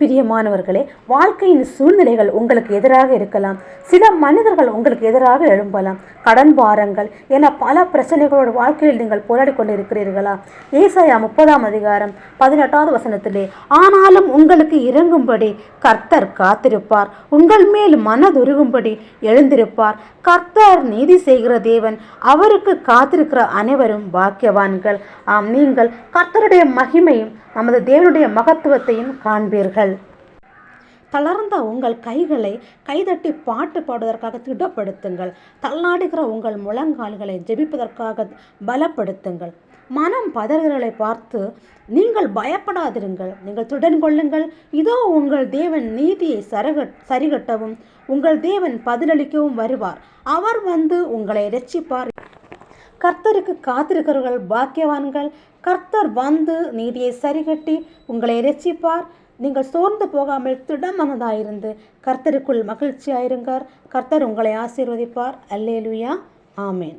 பிரியமானவர்களே வாழ்க்கையின் சூழ்நிலைகள் உங்களுக்கு எதிராக இருக்கலாம். சில மனிதர்கள் உங்களுக்கு எதிராக எழும்பலாம். கடன் பாரங்கள் என பல பிரச்சனைகளோட வாழ்க்கையில் நீங்கள் போராடி கொண்டு இருக்கிறீர்களா ஏசாயா முப்பதாம் அதிகாரம் பதினெட்டாவது வசனத்திலே ஆனாலும் உங்களுக்கு இறங்கும்படி கர்த்தர் காத்திருப்பார். உங்கள் மேல் மனதுருகும்படி எழுந்திருப்பார். கர்த்தர் நீதி செய்கிற தேவன் அவருக்கு காத்திருக்கிற அனைவரும் பாக்கியவான்கள். ஆம் நீங்கள் கர்த்தருடைய மகிமையும் நமது தேவனுடைய மகத்துவத்தையும் காண்பீர்கள். தளர்ந்த உங்கள் கைகளை கைதட்டி பாட்டு பாடுவதற்காக திடப்படுத்துங்கள். தள்ளாடுகிற உங்கள் முழங்கால்களை ஜெபிப்பதற்காக பலப்படுத்துங்கள். மனம் பதறுகளை பார்த்து நீங்கள் பயப்படாதிருங்கள். நீங்கள் துடன் கொள்ளுங்கள். இதோ உங்கள் தேவன் நீதியை சரக சரிகட்டவும் உங்கள் தேவன் பதிலளிக்கவும் வருவார். அவர் வந்து உங்களை இரட்சிப்பார். கர்த்தருக்கு காத்திருக்கிறவர்கள் பாக்கியவான்கள். கர்த்தர் வந்து நீதியை சரிகட்டி உங்களை இரட்சிப்பார். நீங்கள் சோர்ந்து போகாமல் திடமனதாயிருந்து கர்த்தருக்குள் மகிழ்ச்சியாயிருங்கள். கர்த்தர் உங்களை ஆசீர்வதிப்பார். அல்லேலுயா. ஆமேன்.